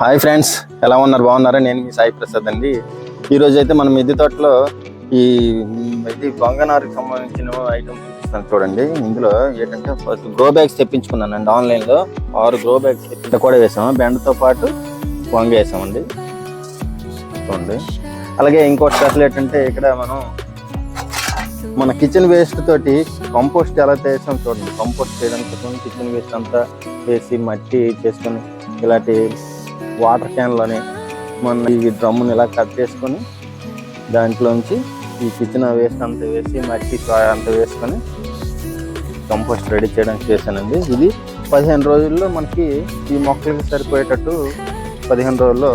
Hi friends ఎలా ఉన్నారు? బాగున్నారా? నేను మీ సాయి ప్రసాద్ అండి. ఈరోజు అయితే మనం మిద్దె తోటలో ఈ ఇది బంగనారుకి సంబంధించిన ఐటమ్ చూపిస్తాను చూడండి. ఇందులో ఏంటంటే ఫస్ట్ గ్రో బ్యాగ్స్ తెప్పించుకున్నానండి ఆన్లైన్లో. ఆరు గ్రో బ్యాగ్స్ ఇంత కూడా వేసాము? బెండతో పాటు వంగ వేసామండి. చూడండి. అలాగే ఇంకో స్పెషల్ ఏంటంటే ఇక్కడ మనం మన కిచెన్ వేస్ట్ తోటి కంపోస్ట్ ఎలా చేసాం చూడండి. కంపోస్ట్ చేయడానికి కిచెన్ వేస్ట్ అంతా వేసి మట్టి చేసుకొని ఇలాంటి వాటర్ క్యాన్లోని మన ఈ డ్రమ్ముని ఇలా కట్ చేసుకొని దాంట్లోంచి ఈ కిచెన్ వేస్ట్ అంత వేసి మట్టి సాయ అంత వేసుకొని కంపోస్ట్ రెడీ చేయడానికి చేశానండి. ఇది పదిహేను రోజుల్లో మనకి ఈ మొక్కలకి సరిపోయేటట్టు పదిహేను రోజుల్లో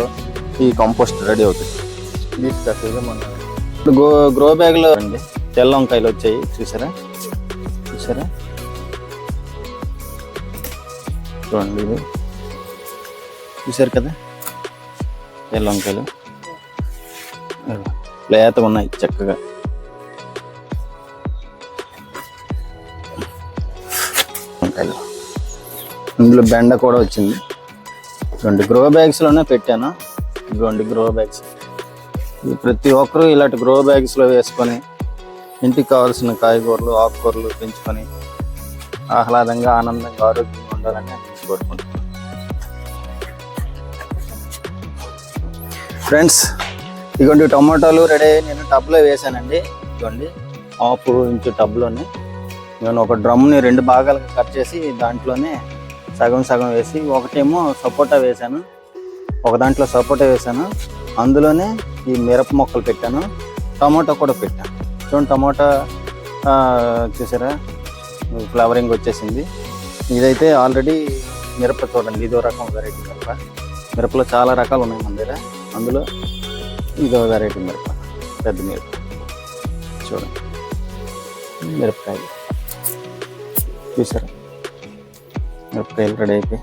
ఈ కంపోస్ట్ రెడీ అవుతుంది. ఇది మన గో గ్రో బ్యాగ్లో అండి. తెల్ల వంకాయలు వచ్చాయి చూసారా? చూసారా? చూడండి ఇది. చూసారు కదా? తెల్ల వంకాయలు లేత ఉన్నాయి చక్కగా. వంకాయలు ఇందులో బెండ కూడా వచ్చింది. రెండు గ్రో బ్యాగ్స్లోనే పెట్టాను. రెండు గ్రో బ్యాగ్స్ ప్రతి ఒక్కరూ ఇలాంటి గ్రో బ్యాగ్స్లో వేసుకొని ఇంటికి కావాల్సిన కాయగూరలు ఆకుకూరలు పెంచుకొని ఆహ్లాదంగా ఆనందంగా ఆరోగ్యంగా ఉండాలని కోరుకుంటున్నాను. ఫ్రెండ్స్ ఇదిగోండి టమాటాలు రెడీ అయ్యి నేను టబ్లో వేసానండి. ఇదిగోండి హాఫ్ ఇంచు టబ్లోనే. నేను ఒక డ్రమ్ని రెండు భాగాలుగా కట్ చేసి దాంట్లోనే సగం సగం వేసి ఒకటేమో సపోటా వేశాను ఒక దాంట్లో సపోటా వేశాను అందులోనే ఈ మిరప మొక్కలు పెట్టాను. టమాటా కూడా పెట్టాను చూడండి టమాటా చూసారా? ఫ్లవరింగ్ వచ్చేసింది. ఇదైతే ఆల్రెడీ మిరప చూడండి ఇదో రకం వెరైటీ మిరప. మిరపలో చాలా రకాలు ఉన్నాయి మన దగ్గర. అందులో ఇదో వెరైటీ మిరప పెద్ద మిరప చూడండి. మిరపకాయలు. చూసారా? మిరపకాయలు రెడీ అయిపోయి.